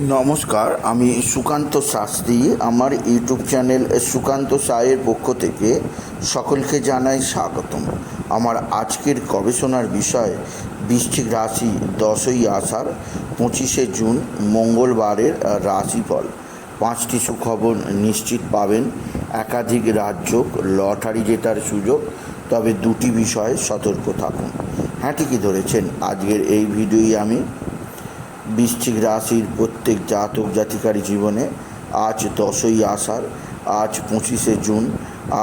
নমস্কার, আমি সুকান্ত শাস্ত্রী। আমার ইউটিউব চ্যানেল সুকান্ত সায়ের পক্ষ থেকে সকলকে জানাই স্বাগতম। আমার আজকের গবেষণার বিষয়, বৃশ্চিক রাশি দশই আষাঢ়, পঁচিশে জুন, মঙ্গলবারের রাশিফল। পাঁচটি সুখবর নিশ্চিত পাবেন। একাধিক রাজ্য লটারি জেতার সুযোগ, তবে দুটি বিষয়ে সতর্ক থাকুন। হ্যাঁ ঠিকই ধরেছেন। আজকের এই ভিডিওই আমি বৃশ্চিক রাশির প্রত্যেক জাতক জাতিকারী জীবনে আজ দশই আষাঢ়, আজ পঁচিশে জুন,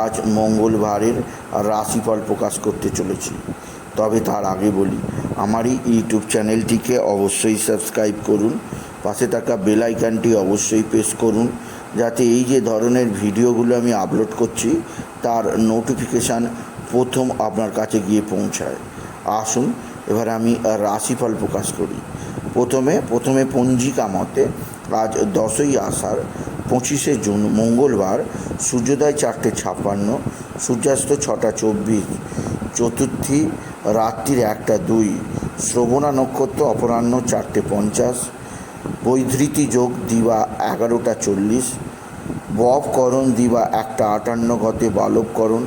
আজ মঙ্গলবারের রাশিফল প্রকাশ করতে চলেছি। তবে তার আগে বলি আমার এই ইউটিউব চ্যানেলটিকে অবশ্যই সাবস্ক্রাইব করুন, পাশে থাকা বেল আইকনটি অবশ্যই প্রেস করুন, যাতে এই যে ধরনের ভিডিওগুলো আমি আপলোড করছি, তার নোটিফিকেশান প্রথম আপনার কাছে গিয়ে পৌঁছায়। আসুন, এবার আমি রাশিফল প্রকাশ করি। প্রথমে প্রথমে পঞ্জিকা মতে আজ দশই আষাঢ়, পঁচিশে জুন মঙ্গলবার, সূর্যোদয় চারটে ছাপ্পান্ন, সূর্যাস্ত ছটা চব্বিশ, চতুর্থী রাত্রির একটা দুই, শ্রবণা নক্ষত্র অপরাহ্ন চারটে পঞ্চাশ, বৈধৃতি যোগ দিবা এগারোটা চল্লিশ ববকরণ দিবা একটা আটান্ন গতে বালবকরণ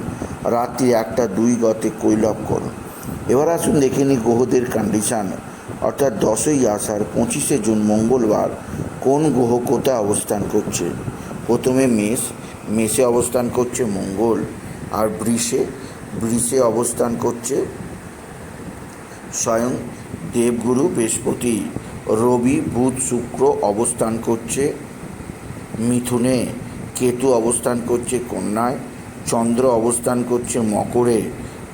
রাত্রি একটা দুই গতে কৈলবকরণ এবার আসুন দেখে নিই গ্রহদের কন্ডিশান অর্থাৎ দশই আষাঢ় পঁচিশে জুন মঙ্গলবার কোন গ্রহ কোথায় অবস্থান করছে? প্রথমে মেষ, মেষে অবস্থান করছে মঙ্গল, আর বৃষে বৃষে অবস্থান করছে স্বয়ং দেবগুরু বৃহস্পতি। রবি, বুধ, শুক্র অবস্থান করছে মিথুনে, কেতু অবস্থান করছে কন্যায়, চন্দ্র অবস্থান করছে মকরে।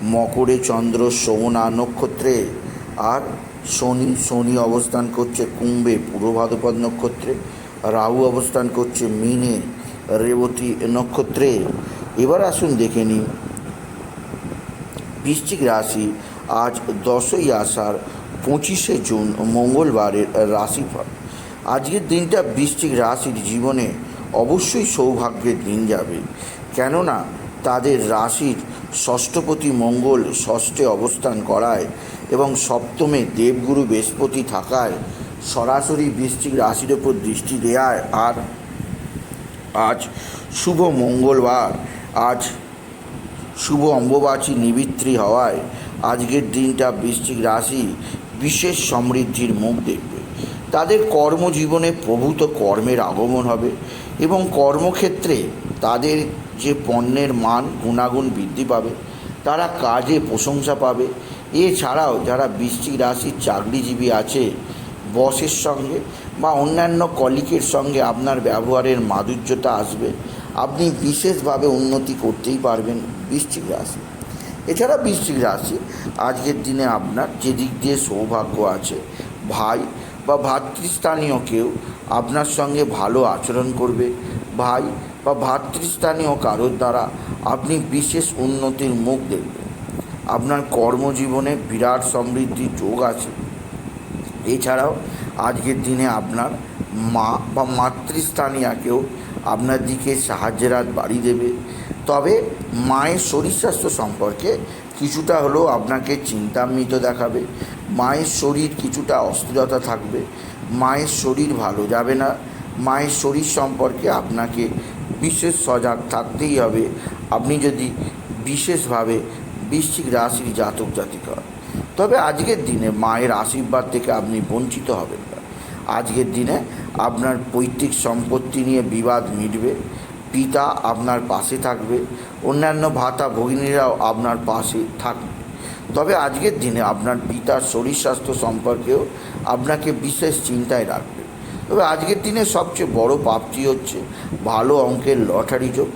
মকরে চন্দ্র সৌনা নক্ষত্রে আর শনি শনি অবস্থান করছে কুম্ভে, পূর্ব ভাদ্রপদ নক্ষত্রে। রাহু অবস্থান করছে মিনে, রেবতী নক্ষত্রে। এবার আসুন দেখে নিই বৃশ্চিক রাশি আজ দশই আষাঢ়, পঁচিশে জুন, মঙ্গলবারের রাশিফল। আজকের দিনটা বৃশ্চিক রাশির জীবনে অবশ্যই সৌভাগ্যের দিন যাবে। কেননা, তাদের রাশির ষষ্ঠপতি মঙ্গল ষষ্ঠে অবস্থান করায় এবং সপ্তমে দেবগুরু বৃহস্পতি থাকায় সরাসরি বৃশ্চিক রাশির ওপর দৃষ্টি দেয়ায়। আর আজ শুভ মঙ্গলবার। আজ শুভ অম্বুবাচী নিবিত্রী হওয়ায় আজকের দিনটা বৃশ্চিক রাশি বিশেষ সমৃদ্ধির মুখ দেখবে। তাদের কর্মজীবনে প্রভূত কর্মের আগমন হবে এবং কর্মক্ষেত্রে তাদের যে পণ্যের মান গুণাগুণ বৃদ্ধি পাবে, তারা কাজে প্রশংসা পাবে এছাড়াও যারা বৃশ্চিক রাশির চাকরিজীবী আছে, বসের সঙ্গে বা অন্যান্য কলিকের সঙ্গে আপনার ব্যবহারের মাধুর্যতা আসবে। আপনি বিশেষভাবে উন্নতি করতেই পারবেন বৃশ্চিক রাশি। এছাড়া বৃশ্চিক রাশি, আজকের দিনে আপনার যে দিক দিয়ে সৌভাগ্য আছে, ভাই বা ভাতৃস্থানীয় কেউ আপনার সঙ্গে ভালো আচরণ করবে। ভাই বা ভাতৃস্থানীয় কারোর দ্বারা আপনি বিশেষ উন্নতির মুখ দেখবেন। আপনার কর্মজীবনে বিরাট সমৃদ্ধির যোগ আছে। এছাড়াও, আজকের দিনে আপনার মা বা মাতৃস্থানীয়াকেও আপনার দিকে সাহায্যের হাত বাড়ি দেবে। তবে মায়ের শরীর স্বাস্থ্য সম্পর্কে কিছুটা হলেও আপনাকে চিন্তান্বিত দেখাবে। মায়ের শরীর কিছুটা অস্থিরতা থাকবে। মায়ের শরীর ভালো যাবে না। মায়ের শরীর সম্পর্কে আপনাকে বিশেষ সজাগ থাকতেই হবে। আপনি যদি বিশেষভাবে বৃশ্চিক রাশির জাতক জাতিকা তবে আজকের দিনে মায়ের আশীর্বাদ থেকে আপনি বঞ্চিত হবেন না। আজকের দিনে আপনার পৈতৃক সম্পত্তি নিয়ে বিবাদ মিটবে, পিতা আপনার পাশে থাকবে, অন্যান্য ভাতা ভগিনীরাও আপনার পাশে থাকবে। তবে আজকের দিনে আপনার পিতার শরীর স্বাস্থ্য সম্পর্কেও আপনাকে বিশেষ চিন্তায় রাখবে। তবে আজকের দিনে সবচেয়ে বড় প্রাপ্তি হচ্ছে ভালো অঙ্কের লটারি যোগ।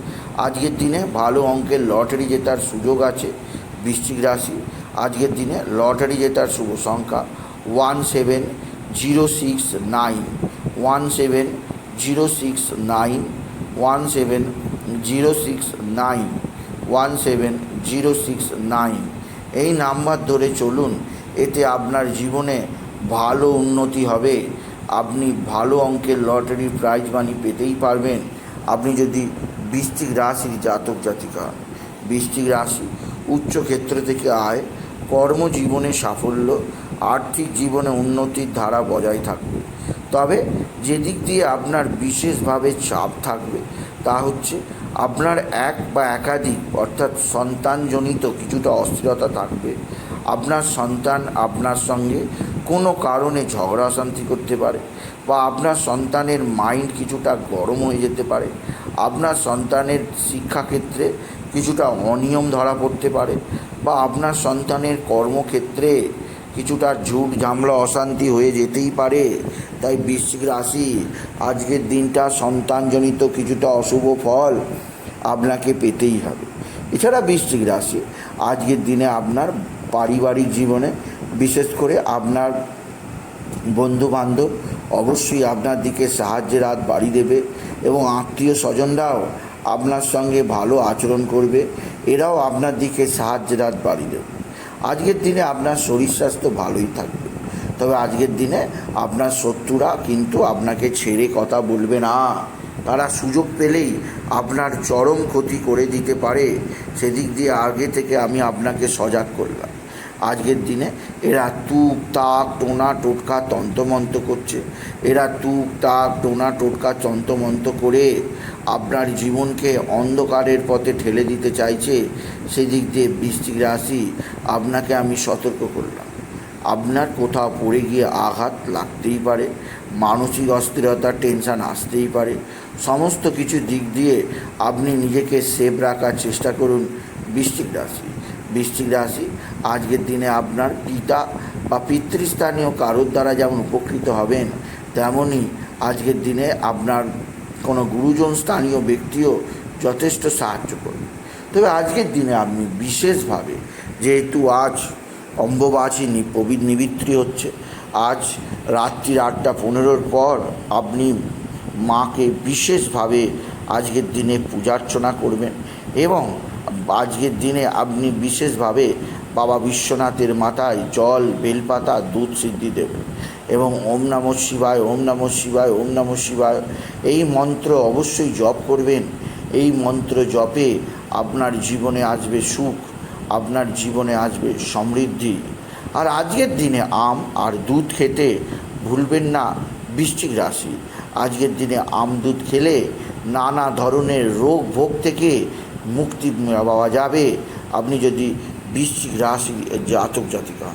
আজকের দিনে ভালো অঙ্কের লটারি জেতার সুযোগ আছে বৃশ্চিক রাশি। আজকের দিনে লটারি জেতার শুভ সংখ্যা one seven zero six nine. One seven zero six nine. One seven zero six nine. One seven zero six nine. এই নাম্বার ধরে চলুন, এতে আপনার জীবনে ভালো উন্নতি হবে। আপনি ভালো অঙ্কের লটারির প্রাইজ মানি পেতেই পারবেন। আপনি যদি বৃষ্টিক রাশির জাতক জাতিকা বৃষ্টিক রাশি উচ্চ ক্ষেত্র থেকে আয়, কর্মজীবনে সাফল্য, আর্থিক জীবনে উন্নতির ধারা বজায় থাকবে। তবে যে দিক দিয়ে আপনার বিশেষভাবে চাপ থাকবে, তা হচ্ছে আপনার এক বা একাধিক, অর্থাৎ সন্তানজনিত কিছুটা অস্থিরতা থাকবে। আপনার সন্তান আপনার সঙ্গে কোনো কারণে ঝগড়া অশান্তি করতে পারে বা আপনার সন্তানের মাইন্ড কিছুটা গরম হয়ে যেতে পারে। আপনার সন্তানের শিক্ষাক্ষেত্রে কিছুটা অনিয়ম ধরা পড়তে পারে বা আপনার সন্তানের কর্মক্ষেত্রে কিছুটা ঝুট ঝামলা অশান্তি হয়ে যেতেই পারে। তাই বৃশ্চিক রাশি, আজকের দিনটা সন্তানজনিত কিছুটা অশুভ ফল আপনাকে পেতেই হবে। এছাড়া বৃশ্চিক রাশি, আজকের দিনে আপনার পারিবারিক জীবনে বিশেষ করে আপনার বন্ধু বান্ধব অবশ্যই আপনার দিকে সাহায্যের হাত বাড়ি দেবে এবং আত্মীয় স্বজনরাও আপনার সঙ্গে ভালো আচরণ করবে, এরাও আপনার দিকে সাহায্যের হাত বাড়ি দেবে আজকের দিনে আপনার শরীর স্বাস্থ্য ভালোই থাকবে। তবে আজকের দিনে আপনার শত্রুরা কিন্তু আপনাকে ছেড়ে কথা বলবে না। তারা সুযোগ পেলেই আপনার চরম ক্ষতি করে দিতে পারে। সেদিক দিয়ে আগে থেকে আমি আপনাকে সজাগ করলাম। আজকের দিনে এরা তুক, তাক, টোনা, টোটকা তন্তমন্ত করছে। এরা তুক, তাক, টোনা, টোটকা তন্তমন্ত করে আপনার জীবনকে অন্ধকারের পথে ঠেলে দিতে চাইছে সেদিক দিয়ে বৃষ্টিক রাশি, আপনাকে আমি সতর্ক করলাম। আপনার কোথাও পড়ে গিয়ে আঘাত লাগতেই পারে, মানসিক অস্থিরতা, টেনশান আসতেই পারে। সমস্ত কিছু দিক দিয়ে আপনি নিজেকে সেভ রাখার চেষ্টা করুন বৃশ্চিক রাশি। বৃশ্চিক রাশি, আজকের দিনে আপনার পিতা বা পিতৃস্থানীয় কারোর দ্বারা যেমন উপকৃত হবেন তেমনই আজকের দিনে আপনার কোনো গুরুজন স্থানীয় ব্যক্তিও যথেষ্ট সাহায্য করবে। তবে আজকের দিনে আপনি বিশেষভাবে, যেহেতু আজ অম্বুবাচী নি- পবি নিবৃত্তি হচ্ছে, আজ রাত্রির আটটা পনেরোর পর আপনি মাকে বিশেষভাবে আজকের দিনে পূজার্চনা করবেন এবং আজকের দিনে আপনি বিশেষভাবে বাবা বিশ্বনাথের মাথায় জল, বেলপাতা, দুধ সিদ্ধি দেবেন। এবং ওম নম শিবায়, ওম নম শিবায়, ওম নম শিবায়। এই মন্ত্র অবশ্যই জপ করবেন। এই মন্ত্র জপে আপনার জীবনে আসবে সুখ, আপনার জীবনে আসবে সমৃদ্ধি। আর আজকের দিনে আম আর দুধ খেতে ভুলবেন না বৃশ্চিক রাশি। আজকের দিনে আম দুধ খেলে নানা ধরনের রোগ ভোগ থেকে মুক্তি পাওয়া যাবে। আপনি যদি বৃশ্চিক রাশি জাতক জাতিকা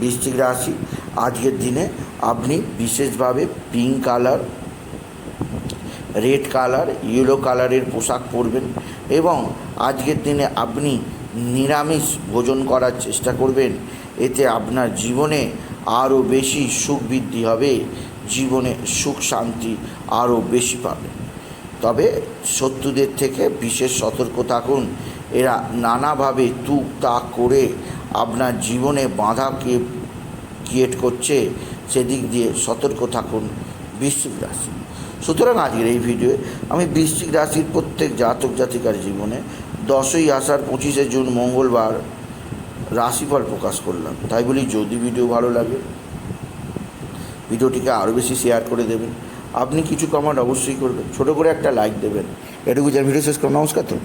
বৃশ্চিক রাশি আজকের দিনে আপনি বিশেষভাবে pink colour red colour yellow কালারের পোশাক পরবেন এবং আজকের দিনে আপনি নিরামিষ ভোজন করার চেষ্টা করবেন। এতে আপনার জীবনে আরও বেশি সুখ বৃদ্ধি হবে, জীবনে সুখ শান্তি আরও বেশি পাবেন তবে শত্রুদের থেকে বিশেষ সতর্ক থাকুন। এরা নানাভাবে তুক তাক করে আপনার জীবনে বাধাকে ক্রিয়েট করছে, সেদিক দিয়ে সতর্ক থাকুন বৃশ্চিক রাশি। সুতরাং আজকের এই ভিডিওয়ে আমি বৃশ্চিক রাশির প্রত্যেক জাতক জাতিকার জীবনে দশই আষাঢ় পঁচিশে জুন মঙ্গলবার রাশিফল প্রকাশ করলাম। তাই বলি যদি ভিডিও ভালো লাগে, ভিডিওটিকে আরও বেশি শেয়ার করে দেবেন। আপনি কিছু কমেন্ট অবশ্যই করবেন। ছোটো করে একটা লাইক দেবেন। এটুকু যার ভিডিও শেষ করো নমস্কার তো